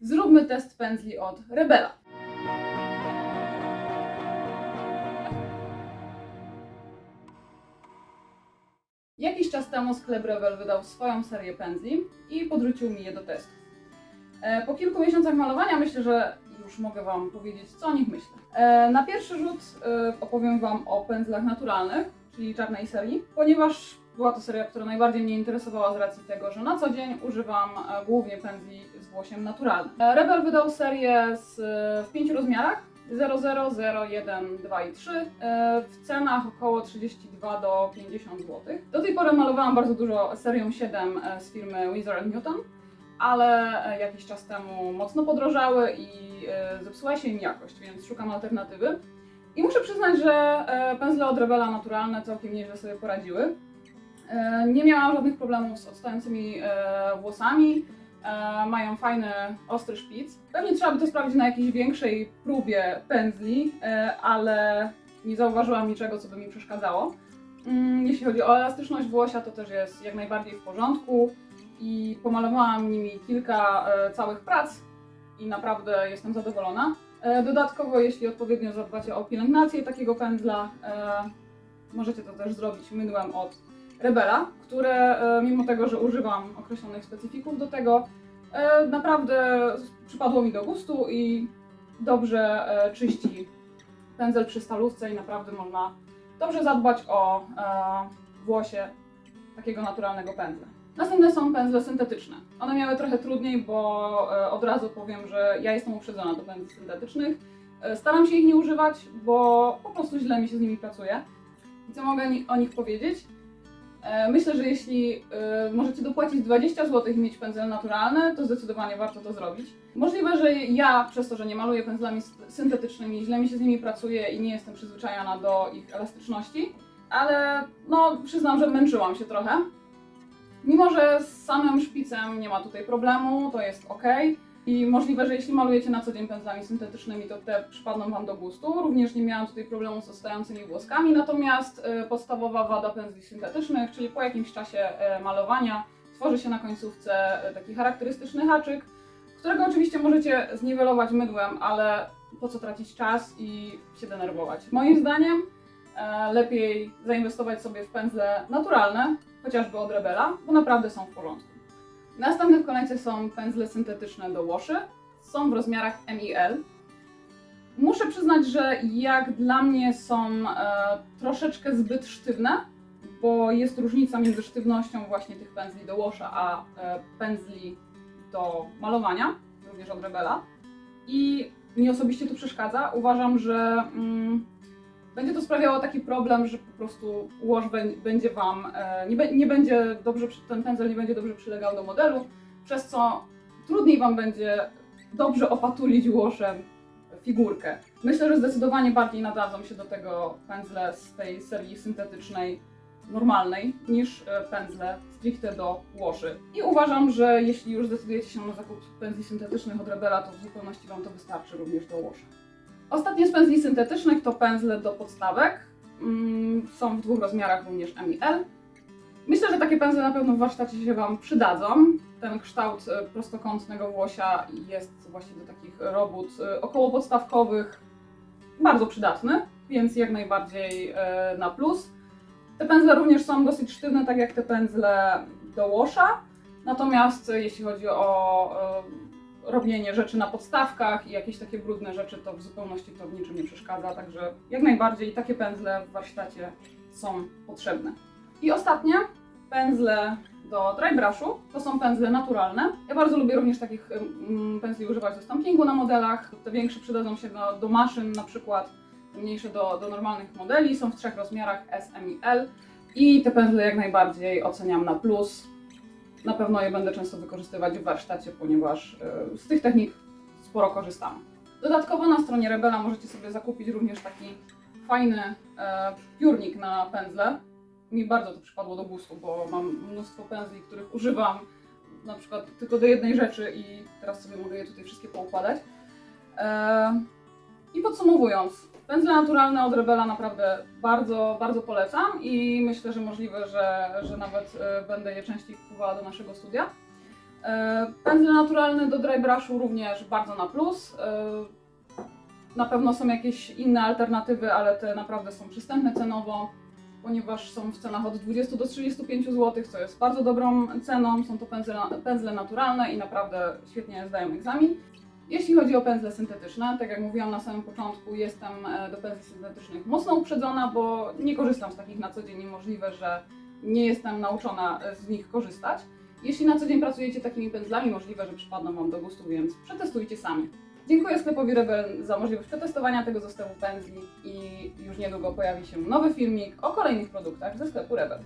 Zróbmy test pędzli od Rebela. Jakiś czas temu sklep Rebel wydał swoją serię pędzli i podrzucił mi je do testu. E, Po kilku miesiącach malowania myślę, że już mogę Wam powiedzieć, co o nich myślę. E, Na pierwszy rzut e, opowiem Wam o pędzlach naturalnych, czyli czarnej serii, ponieważ była to seria, która najbardziej mnie interesowała z racji tego, że na co dzień używam e, głównie pędzli z włosiem naturalnym. E, Rebel wydał serię z, e, w pięciu rozmiarach. 00, 0, 1, 2 i 3 e, w cenach około 32 do 50 zł. Do tej pory malowałam bardzo dużo serią 7 e, z firmy Winsor Newton, ale jakiś czas temu mocno podrożały i zepsuła się im jakość, więc szukam alternatywy. I muszę przyznać, że pędzle od Rebela naturalne całkiem nieźle sobie poradziły. E, Nie miałam żadnych problemów z odstającymi e, włosami. E, Mają fajny, ostry szpic. Pewnie trzeba by to sprawdzić na jakiejś większej próbie pędzli, ale nie zauważyłam niczego, co by mi przeszkadzało. Mm, Jeśli chodzi o elastyczność włosia, to też jest jak najbardziej w porządku i pomalowałam nimi kilka całych prac i naprawdę jestem zadowolona. Dodatkowo, jeśli odpowiednio zadbacie o pielęgnację takiego pędzla, możecie to też zrobić mydłem od Rebela, które e, mimo tego, że używam określonych specyfików do tego, e, naprawdę przypadło mi do gustu i dobrze e, czyści pędzel przy stalówce i naprawdę można dobrze zadbać o włosie takiego naturalnego pędzla. Następne są pędzle syntetyczne. One miały trochę trudniej, bo od razu powiem, że ja jestem uprzedzona do pędzli syntetycznych. Staram się ich nie używać, bo po prostu źle mi się z nimi pracuje. I co mogę o nich powiedzieć? E, Myślę, że jeśli e, możecie dopłacić 20 zł i mieć pędzel naturalny, to zdecydowanie warto to zrobić. Możliwe, że ja przez to, że nie maluję pędzlami syntetycznymi, źle mi się z nimi pracuje i nie jestem przyzwyczajona do ich elastyczności, ale no przyznam, że męczyłam się trochę. Mimo, że z samym szpicem nie ma tutaj problemu, to jest ok. I możliwe, że jeśli malujecie na co dzień pędzlami syntetycznymi, to te przypadną Wam do gustu. Również nie miałam tutaj problemu z ostającymi włoskami, natomiast e, podstawowa wada pędzli syntetycznych, czyli po jakimś czasie e, malowania tworzy się na końcówce e, taki charakterystyczny haczyk, którego oczywiście możecie zniwelować mydłem, ale po co tracić czas i się denerwować. Moim zdaniem lepiej zainwestować sobie w pędzle naturalne, chociażby od Rebela, bo naprawdę są w porządku. Następne w kolejce są pędzle syntetyczne do łoszy. Są w rozmiarach MIL. Muszę przyznać, że jak dla mnie są e, troszeczkę zbyt sztywne, bo jest różnica między sztywnością właśnie tych pędzli do łosza, a e, pędzli do malowania, również od Rebela. I mi osobiście to przeszkadza. Uważam, że mm, będzie to sprawiało taki problem, że po prostu łoż bę- będzie Wam, e, nie, nie będzie dobrze, ten pędzel nie będzie dobrze przylegał do modelu, przez co trudniej Wam będzie dobrze opatulić łoszem figurkę. Myślę, że zdecydowanie bardziej nadadzą się do tego pędzle z tej serii syntetycznej normalnej niż e, pędzle stricte do łoszy. I uważam, że jeśli już zdecydujecie się na zakup pędzli syntetycznych od Rebela, to w zupełności Wam to wystarczy również do łoszy. Ostatnie z pędzli syntetycznych to pędzle do podstawek. Mm, Są w dwóch rozmiarach, również M i L. Myślę, że takie pędzle na pewno w warsztacie się Wam przydadzą. Ten kształt e, prostokątnego włosia jest właśnie do takich robót e, około podstawkowych bardzo przydatny, więc jak najbardziej e, na plus. Te pędzle również są dosyć sztywne, tak jak te pędzle do łosza. Natomiast jeśli chodzi o robienie rzeczy na podstawkach i jakieś takie brudne rzeczy, to w zupełności to w niczym nie przeszkadza, także jak najbardziej takie pędzle w warsztacie są potrzebne. I ostatnie, pędzle do dry brushu, to są pędzle naturalne. Ja bardzo lubię również takich mm, pędzli używać do stampingu na modelach. Te większe przydadzą się do, do maszyn na przykład, te mniejsze do, do normalnych modeli. Są w trzech rozmiarach S, M i L. I te pędzle jak najbardziej oceniam na plus. Na pewno je będę często wykorzystywać w warsztacie, ponieważ e, z tych technik sporo korzystam. Dodatkowo na stronie Rebela możecie sobie zakupić również taki fajny e, piórnik na pędzle. Mi bardzo to przypadło do gustu, bo mam mnóstwo pędzli, których używam na przykład tylko do jednej rzeczy i teraz sobie mogę je tutaj wszystkie poukładać. E, I podsumowując, pędzle naturalne od Rebela naprawdę bardzo, bardzo polecam i myślę, że możliwe, że, że nawet e, będę je częściej kupowała do naszego studia. E, Pędzle naturalne do dry brushu również bardzo na plus. E, Na pewno są jakieś inne alternatywy, ale te naprawdę są przystępne cenowo, ponieważ są w cenach od 20 do 35 zł, co jest bardzo dobrą ceną. Są to pędzle, pędzle naturalne i naprawdę świetnie zdają egzamin. Jeśli chodzi o pędzle syntetyczne, tak jak mówiłam na samym początku, jestem e, do pędzli syntetycznych mocno uprzedzona, bo nie korzystam z takich na co dzień i możliwe, że nie jestem nauczona e, z nich korzystać. Jeśli na co dzień pracujecie takimi pędzlami, możliwe, że przypadną Wam do gustu, więc przetestujcie sami. Dziękuję sklepowi Rebel za możliwość przetestowania tego zestawu pędzli i już niedługo pojawi się nowy filmik o kolejnych produktach ze sklepu Rebel.